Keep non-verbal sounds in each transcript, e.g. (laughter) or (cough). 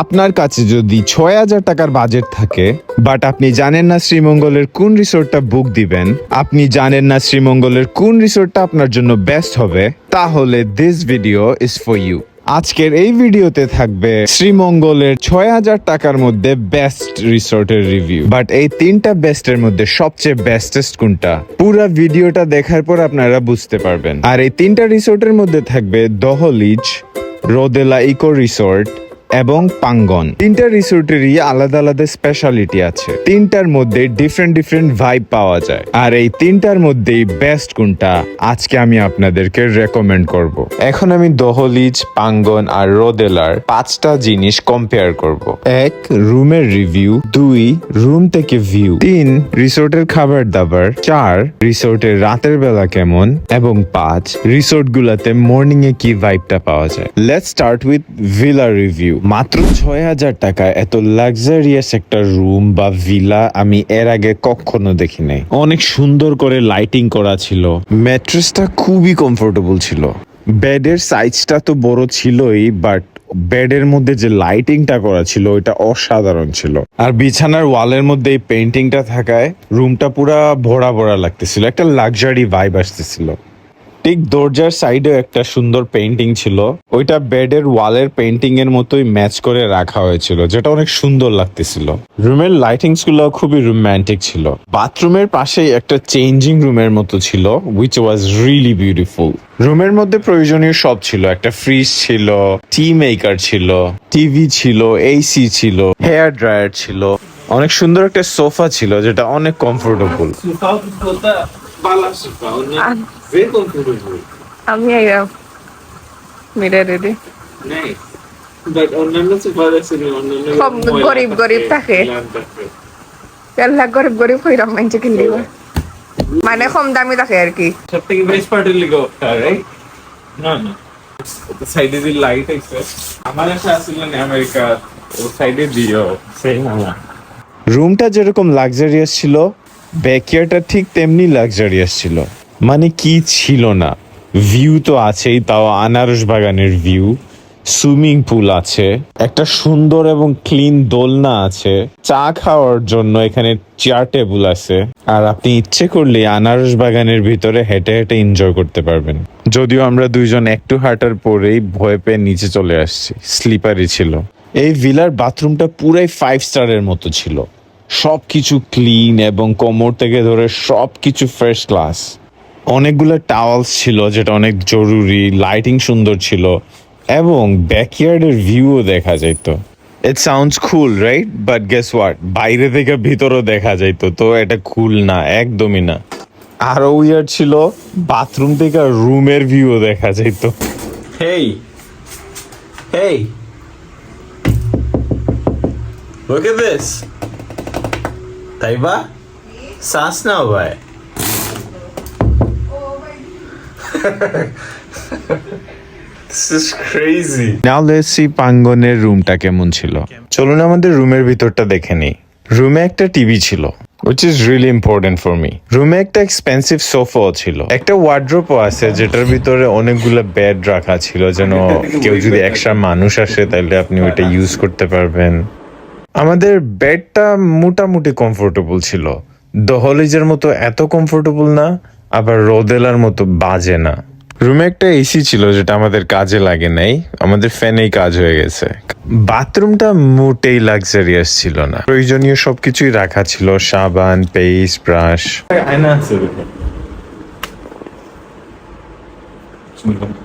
আপনার কাছে যদি ছয় হাজার টাকার বাজেট থাকে বাট আপনি জানেন না শ্রীমঙ্গলের কোন রিসোর্টটা বুক দিবেন, আপনি জানেন না শ্রীমঙ্গলের কোন রিসোর্টটা আপনার জন্য বেস্ট হবে, তাহলে this video is for you আজকের এই ভিডিওতে থাকবে শ্রীমঙ্গলের ছয় হাজার টাকার মধ্যে বেস্ট রিসোর্টের রিভিউ বাট এই তিনটা বেস্টের মধ্যে সবচেয়ে বেস্টেস্ট কোনটা? পুরো ভিডিওটা দেখার পর আপনারা বুঝতে পারবেন। আর এই তিনটা রিসোর্টের মধ্যে থাকবে দহলিজ, রোদেলা ইকো রিসোর্ট এবং পাঙ্গন। তিনটা রিসোর্টেরই আলাদা আলাদা স্পেশালিটি আছে। তিনটার মধ্যে ডিফারেন্ট ডিফারেন্ট ভাইব পাওয়া যায়। আর এই তিনটার মধ্যেই বেস্ট কোনটা? আজকে আমি আপনাদেরকে রেকমেন্ড করব। এখন আমি দহলিজ, পাঙ্গন আর রোদেলার পাঁচটা জিনিস কম্পেয়ার করব। এক, রুমের রিভিউ দুই রুম থেকে ভিউ তিন, রিসোর্টের খাবার দাবার চার, রিসোর্টের রাতের বেলা কেমন? এবং পাঁচ রিসোর্ট গুলাতে মর্নিং এ কি ভাইবটা পাওয়া যায়? Let's start with villa review মাত্র ছয় হাজার টাকায় এত লাক্সারিয়াস একটা রুম বা ভিলা আমি এর আগে কখনো দেখি নাই অনেক সুন্দর করে লাইটিং করা ছিল। ম্যাট্রেসটা খুবই কমফোর্টেবল ছিল। বেডের সাইজটা তো বড় ছিলই বাট বেডের মধ্যে যে লাইটিংটা করা ছিল, ওইটা অসাধারণ ছিল। আর বিছানার ওয়ালের মধ্যে এই পেন্টিংটা থাকায় রুমটা পুরা ভরা ভরা লাগতেছিল। একটা লাক্সারি ভাইব আসতেছিল। ঠিক দরজার সাইডেও একটা সুন্দর পেন্টিং ছিল। ওইটা বেডের ওয়ালের পেন্টিং এর মতোই ম্যাচ করে রাখা হয়েছিল যেটা অনেক সুন্দর লাগতেছিল। রুমের লাইটিংসগুলো খুবই রোমান্টিক ছিল। বাথরুমের পাশেই একটা চেঞ্জিং রুমের মতো ছিল উইচ ওয়াজ রিয়েলি বিউটিফুল রুমের মধ্যে প্রয়োজনীয় সব ছিল একটা ফ্রিজ ছিল টি মেকার ছিল টিভি ছিল এসি ছিল হেয়ার ড্রায়ার ছিল। অনেক সুন্দর একটা সোফা ছিল যেটা অনেক comfortable Sofa kota bala sofa. Very comfortable. আমি আইয়া মেরে রেডি নাই বাট অন্যান্য সোফা আছে না অন্যান্য সব গরিব গরিব থাকে। আল্লাহ গরিব গরিব হইরাম মানছে কিনলি মানে কম দামি থাকে আর কি। সব থেকে বেস্ট পার্ট হলো গোটা রাইট না না। সাইডে যে লাইট আছে আমার আশা আসলে আমেরিকা ও সাইডে দিও সেই না রুমটা যেরকম লাক্সারিয়াস ছিল ব্যাকয়ার্ডটা ঠিক তেমনি লাক্সারিয়াস ছিল। মানে কি ছিল না? ভিউ তো আছেই, তাও আনারস বাগানের ভিউ সুইমিং পুল আছে। একটা সুন্দর এবং ক্লিন দোলনা আছে। চা খাওয়ার জন্য এখানে চেয়ার টেবিল আছে। আর আপনি ইচ্ছে করলে আনারস বাগানের ভিতরে হেঁটে হেঁটে এনজয় করতে পারবেন। যদিও আমরা দুইজন একটু হাঁটার পরেই ভয় পেয়ে নিচে চলে আসছি। স্লিপারই ছিল। এই ভিলার বাথরুমটা পুরাই ফাইভ স্টারের মতো ছিল। সবকিছু ক্লিন এবং কোমর থেকে ধরে সবকিছু ফ্রেশ ক্লাস অনেকগুলো টাওয়ালস ছিল, যেটা অনেক জরুরি, লাইটিং সুন্দর ছিল, এবং ব্যাকইয়ার্ডের ভিউও দেখা যেত it sounds cool right but guess what বাইরে থেকে ভিতরও দেখা যাইতো, তো এটা কুল না, একদমই না আরও উইয়ার ছিল বাথরুম থেকে রুমের ভিউও দেখা যাইতো Hey. Hey. Look at this. Taiba? শ্বাস নাও ভাই This is crazy. Now let's see পাঙ্গনের রুমটা কেমন ছিল। চলুন আমাদের রুমের ভিতরটা দেখে নিই। রুমে একটা টিভি ছিল which is really important for me রুমে একটা এক্সপেন্সিভ সোফাও ছিল। একটা ওয়ার্ড্রোপও আছে যেটার ভিতরে অনেকগুলো বেড রাখা ছিল যেন কেউ যদি এক্সট্রা মানুষ আসে তাহলে আপনি ওইটা ইউজ করতে পারবেন। আমাদের বেডটা মোটামুটি কমফোর্টেবল ছিল। দহলিজের মতো এত কমফোর্টেবল না আবার রোদেলার মতো বাজে না। রুমে একটা এসি ছিল যেটা আমাদের কাজে লাগে নাই। আমাদের ফ্যানেই কাজ হয়ে গেছে। বাথরুমটা মোটেই লাক্সারিয়াস ছিল না। প্রয়োজনীয় সবকিছুই রাখা ছিল সাবান পেস্ট ব্রাশ। আয়না আছে দেখো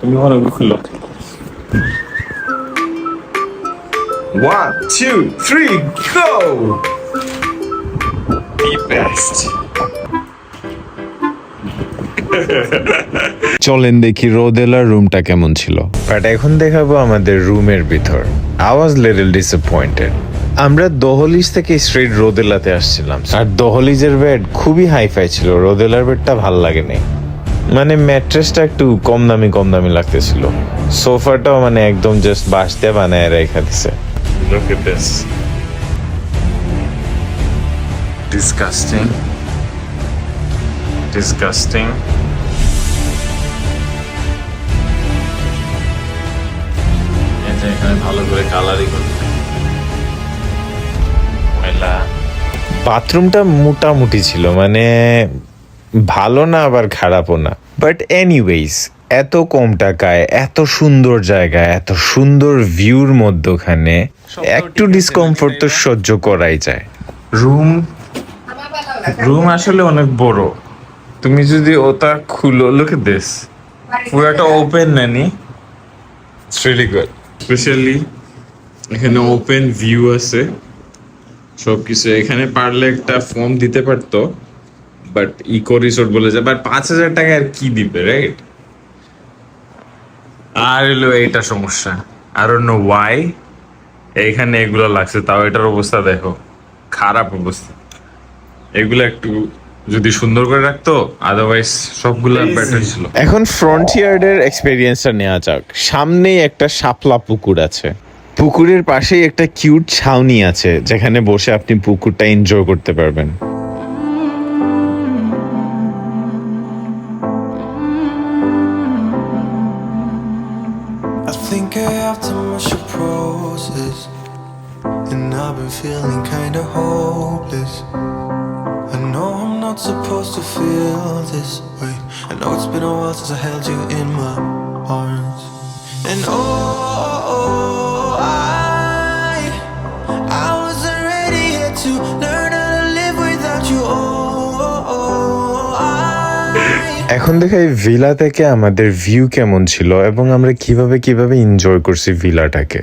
তুমি ভালো খুলো। One, two, three, go! Be best. (laughs) চলেন দেখি রোদেলার রুমটা কেমন ছিল। বাট এখন দেখাবো আমাদের রুমের ভিতর। আই ওয়াজ লিটল ডিসঅ্যাপয়েন্টেড আমরা দহলিজ থেকে স্ট্রেট রোদেলাতে আসছিলাম। আর দহলিজের বেড খুবই হাইফাই ছিল। রোদেলার বেডটা ভালো লাগেনি। মানে ম্যাট্রেসটা একটু কম দামি কম দামি লাগতেছিল। সোফাটাও মানে একদম জাস্ট বাঁশ দিয়ে বানায় রেখা দিছে। Look at. Disgusting. Disgusting. ভালো করে কালারিং করতে বাথরুমটা মোটামুটি ছিল মানে ভালো না আবার খারাপও না। বাট এনিওয়েজ এত কম টাকায় এত সুন্দর জায়গা এত সুন্দর ভিউর মধ্যখানে একটু ডিসকমফোর্ট তো সহ্য করাই যায়। রুম রুম আসলে অনেক বড়। তুমি যদি ওটা খুলো লুক এট দিস পুরোটা ওপেন নানি। ইটস রিয়েলি গুড স্পেশালি এখানে ওপেন ভিউ আছে। সবকিছু এখানে পারলে একটা ফর্ম দিতে পারতো বাট ইকো রিসোর্ট বলে যায় বাট পাঁচ হাজার টাকা আর কি দিবে রাইট আর এলো এইটা সমস্যা। আর অন্য ওয়াই এখানে এগুলো লাগছে, তাও এটার অবস্থা দেখো। খারাপ অবস্থা। এগুলো একটু যদি সুন্দর করে রাখতো আদারওয়াইজ সবগুলো বেটার ছিল এখন ফ্রন্টিয়ার্ডের এক্সপেরিয়েন্সটা নেওয়া যাক সামনেই একটা শাপলা পুকুর আছে পুকুরের পাশেই একটা কিউট ছাউনি আছে যেখানে বসে আপনি পুকুরটা এনজয় করতে পারবেন I think I have too much to process. And I've been feeling kinda hopeless. Supposed to feel this way. I know it's been a while since I held you in my arms. And oh, oh, oh I, I wasn't ready yet to learn how to live without you. Oh, I. এখন দেখাই villa থেকে আমাদের view কেমন ছিল এবং আমরা কীভাবে কীভাবে এনজয় করছি ভিলাটাকে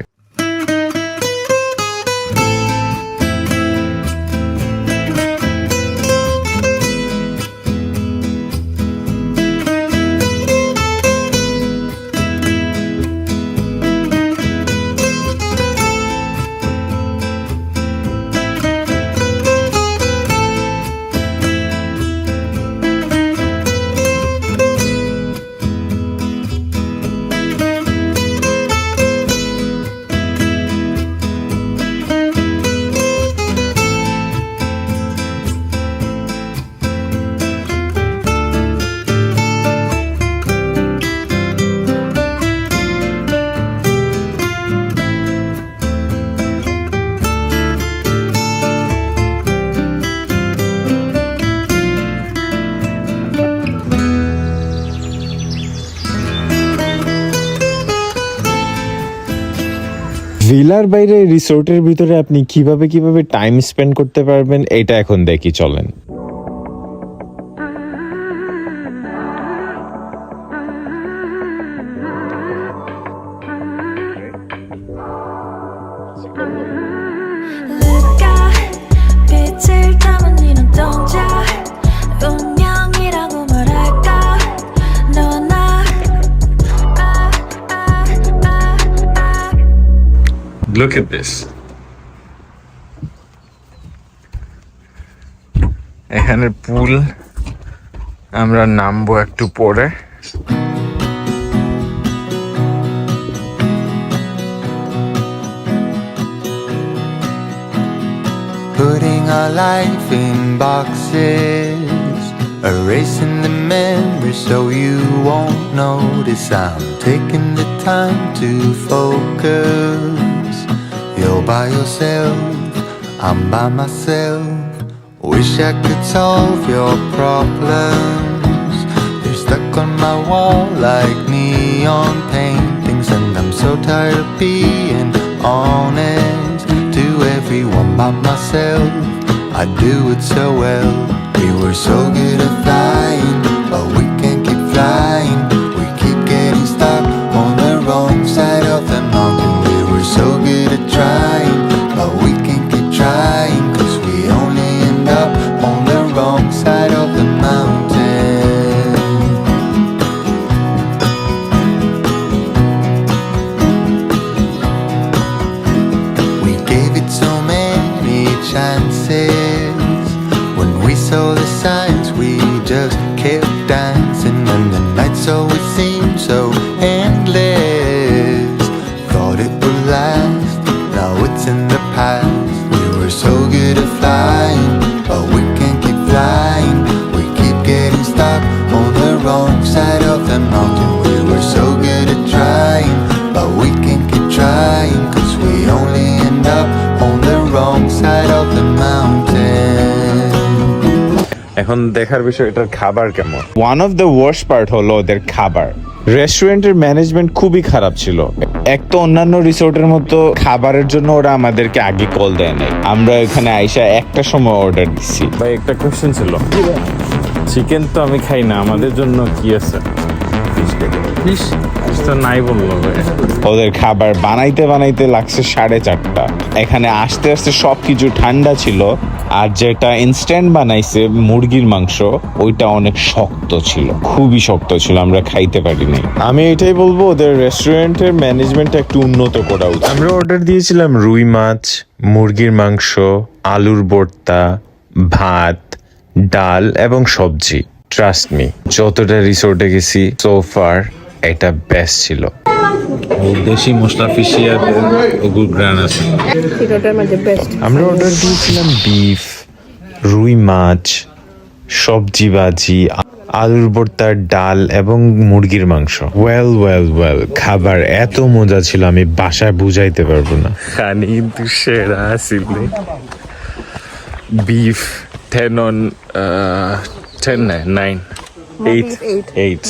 ভিলার বাইরে রিসোর্টের ভিতরে আপনি কীভাবে কীভাবে টাইম স্পেন্ড করতে পারবেন, এটা এখন দেখি, চলেন। Look at this. এখানে পুল আমরা নামবো একটু পরে Putting our life in boxes, erasing the memories so you won't notice. I'm taking the time to focus. You're by yourself, I'm by myself. Wish I could solve your problems. They're stuck on my wall like neon paintings, and I'm so tired of being honest to everyone by myself. I do it so well. We were so good at flying, but we can't keep flying. এখন দেখার বিষয় এটার খাবার কেমন? One of the worst part হলো ওদের খাবার। রেস্টুরেন্টের ম্যানেজমেন্ট খুবই খারাপ ছিল। এক তো অন্যান্য রিসোর্টের মতো খাবারের জন্য ওরা আমাদেরকে আগে কল দেয় নাই। আমরা এখানে আইসা একটা সময় অর্ডার দিচ্ছি ভাই একটা কোশ্চেন ছিল। চিকেন তো আমি খাই না আমাদের জন্য কি আছে? ফিশ? তো নাই বলল ভাই ওদের খাবার বানাইতে বানাইতে লাগছে সাড়ে চারটা। এখানে আসতে আসতে সবকিছু ঠান্ডা ছিল আর যেটা ইনস্ট্যান্ট বানাইছে মুরগির মাংস ওইটা অনেক শক্ত ছিল। খুবই শক্ত ছিল আমরা খাইতে পারিনি। আমি এটাই বলব ওদের রেস্টুরেন্টের ম্যানেজমেন্ট একটু উন্নত করা উচিত। আমরা অর্ডার দিয়েছিলাম রুই মাছ মুরগির মাংস আলুর ভর্তা ভাত ডাল এবং সবজি। ট্রাস্ট মি যতটা রিসোর্টে গেছি সোফার এটা বেস্ট ছিল। দেশি মশলা ওগুলো গ্রান আছে। সিলেটের মধ্যে বেস্ট আমরা অর্ডার দিয়েছিলাম বিফ রুই মাছ সবজি ভাজি আলুর ভর্তা ডাল এবং মুরগির মাংস। ওয়েল ওয়েল ওয়েল খাবার এত মজা ছিল আমি বাসায় বুঝাইতে পারব না। খানি কিন্তু সেরা আসিলে বিফ টেন অন টেন নাই nine eight eight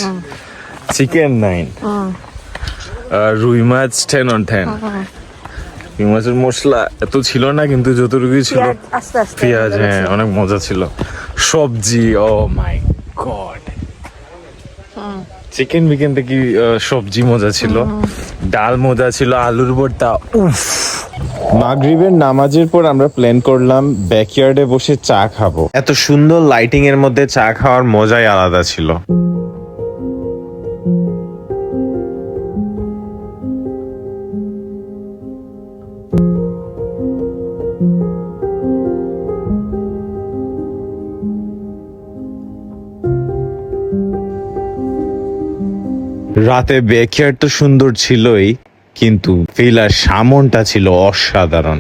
chicken nine রুই মাছ টেন অন টেন রুই মাছের মশলা এত ছিল না কিন্তু যতটুকুই ছিল আস্তে আস্তে। পেঁয়াজ হ্যাঁ অনেক মজা ছিল। সবজি ও মাই গড। চিকেন বিকেন থেকে সবজি মজা ছিল। ডাল মজা ছিল আলুর ভর্তা উফ। মাগরিবের নামাজের পর আমরা প্ল্যান করলাম ব্যাকইয়ার্ডে বসে চা খাব। এত সুন্দর লাইটিং এর মধ্যে চা খাওয়ার মজাই আলাদা ছিল। রাতে ব্যাকইয়ার্ড তো সুন্দর ছিলই কিন্তু ফিলার সামনটা ছিল অসাধারণ।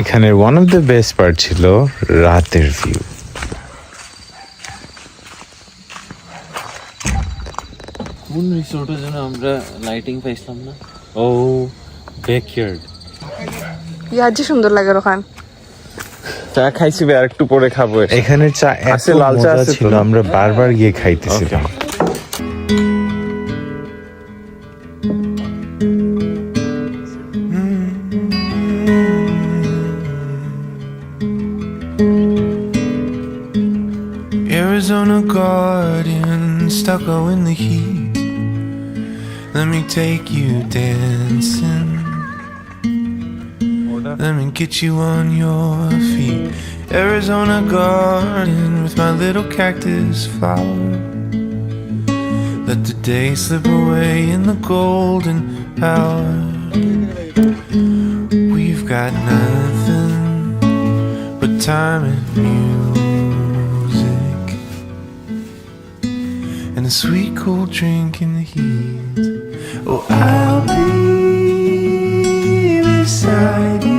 এখানের one of the best part ছিল রাতের ভিউ কোন রিসোর্টের জন্য আমরা লাইটিং পাইছিলাম না? ও ব্যাকইয়ার্ড ইয়ার যে সুন্দর লাগে ওখান চা খাইছি আর একটু পরে খাব। এখানে চা এত লাল চা? ছিল আমরা বারবার গিয়ে খাইতেছিলাম। Arizona garden, stucco in the heat. Let me take you dancing. Let me get you on your feet. Arizona garden with my little cactus flower. Let the day slip away in the golden hour. We've got nothing but time and music and a sweet cold drink in the heat. Oh, I'll be beside you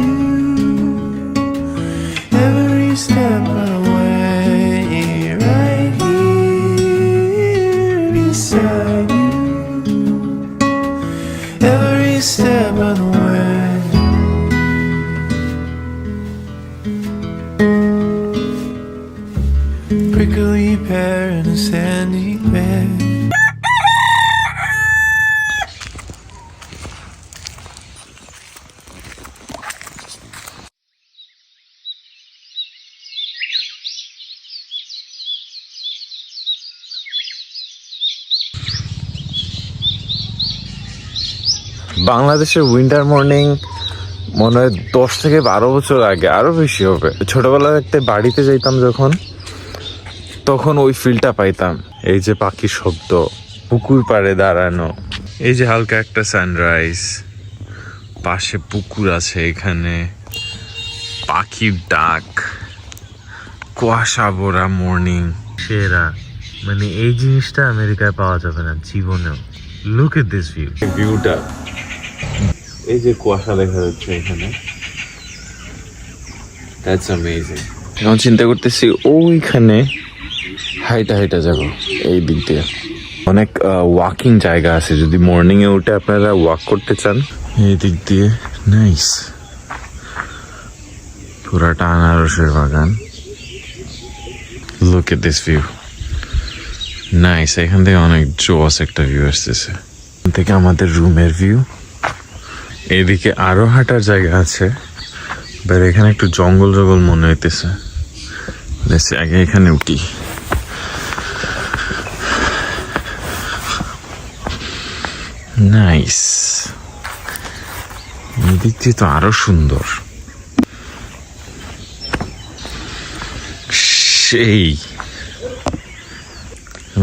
বাংলাদেশের winter morning মনে হয় দশ থেকে বারো বছর আগে, আরও বেশি হবে। ছোটবেলা একটা বাড়িতে যাইতাম যখন, তখন ওই ফিলটা পাইতাম। এই যে পাখির শব্দ, পুকুর পাড়ে দাঁড়ানো, এই যে হালকা একটা সানরাইজ পাশে পুকুর আছে এখানে, পাখির ডাক, কুয়াশা ভরা মর্নিং সেরা। মানে এই জিনিসটা আমেরিকায় পাওয়া যাবে না, জীবনেও। লুক এট দিস ভিউ ভিউটা এই যে কুয়াশা দেখা যাচ্ছে এখানে দ্যাটস অ্যামেজিং এখন চিন্তা করতেছি, ওইখানে হাইটা হাইটা যাব, এই দিক দিয়ে। অনেক ওয়াকিং জায়গা আছে, যদি মর্নিং এ উঠে আপনারা ওয়াক করতে চান, এই দিক দিয়ে নাইস পুরাটা আনারসের বাগান। Look at this view nice এখান থেকে অনেক জোস একটা ভিউ আসতেছে। এখান থেকে আমাদের রুমের ভিউ এদিকে আরও হাঁটার জায়গা আছে বাট এখানে একটু জঙ্গল জঙ্গল মনে হইতেছে। আগে এখানে উঠি। নাইস এদিক দিয়ে তো আরও সুন্দর। সেই।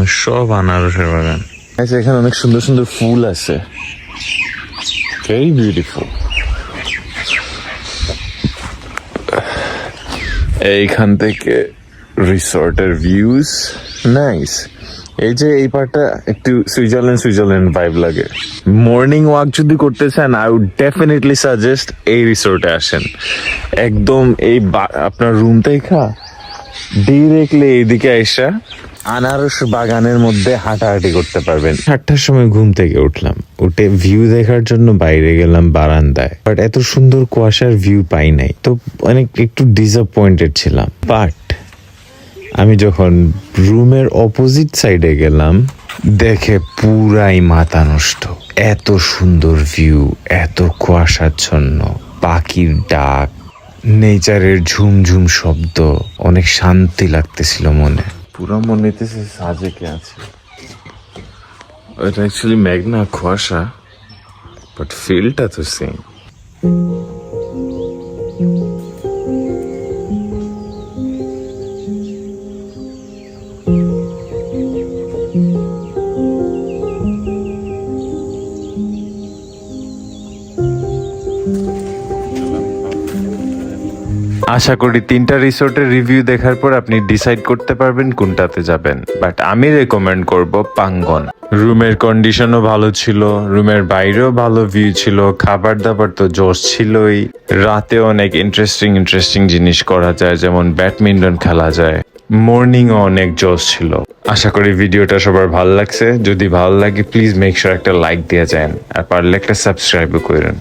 সব আনারসের বাগান। এখানে অনেক সুন্দর সুন্দর ফুল আছে। ভেরি বিউটিফুল এইখান থেকে রিসর্টের ভিউজ নাইস এই যে এই পার্টটা একটু সুইজারল্যান্ড সুইজারল্যান্ড ভাইব লাগে। মর্নিং ওয়াক যদি করতে চান আই উড ডেফিনেটলি সাজেস্ট এই রিসোর্টে আসেন। একদম এই আপনার রুম থেকে ডিরেক্টলি এইদিকে আইসা আনারস বাগানের মধ্যে হাঁটাহাঁটি করতে পারবেন। আটটার সময় ঘুম থেকে উঠলাম। উঠে ভিউ দেখার জন্য বাইরে গেলাম বারান্দায়। বাট এত সুন্দর কুয়াশার ভিউ পাই নাই। তো অনেক একটু ডিসঅ্যাপয়েন্টেড ছিলাম। বাট আমি যখন রুমের অপোজিট সাইডে গেলাম, দেখে পুরাই মাথা নষ্ট। এত সুন্দর ভিউ এত কুয়াশাচ্ছন্ন। পাখির ডাক নেচারের ঝুমঝুম শব্দ, অনেক শান্তি লাগতেছিল মনে। পুরো মনে হইতেছে সাজেকে আছে। এটা অ্যাকচুয়ালি মেঘনা কুয়াশা বাট ফিলটা তো সেম আশা করি তিনটা রিসোর্টের রিভিউ দেখার পর আপনি ডিসাইড করতে পারবেন কোনটাতে যাবেন। বাট আমি রেকমেন্ড করব পাঙ্গন রুমের কন্ডিশনও ভালো ছিল, রুমের বাইরেও ভালো ভিউ ছিল খাবার দাবার তো জোশ ছিলই। রাতে অনেক ইন্টারেস্টিং ইন্টারেস্টিং জিনিস করা যায়, যেমন ব্যাডমিন্টন খেলা যায়। মর্নিংও অনেক জোশ ছিল। আশা করি ভিডিওটা সবার ভালো লাগছে। যদি ভালো লাগে প্লিজ মেক শিওর একটা লাইক দিয়ে যান। আর পারলে একটা সাবস্ক্রাইবও করেন।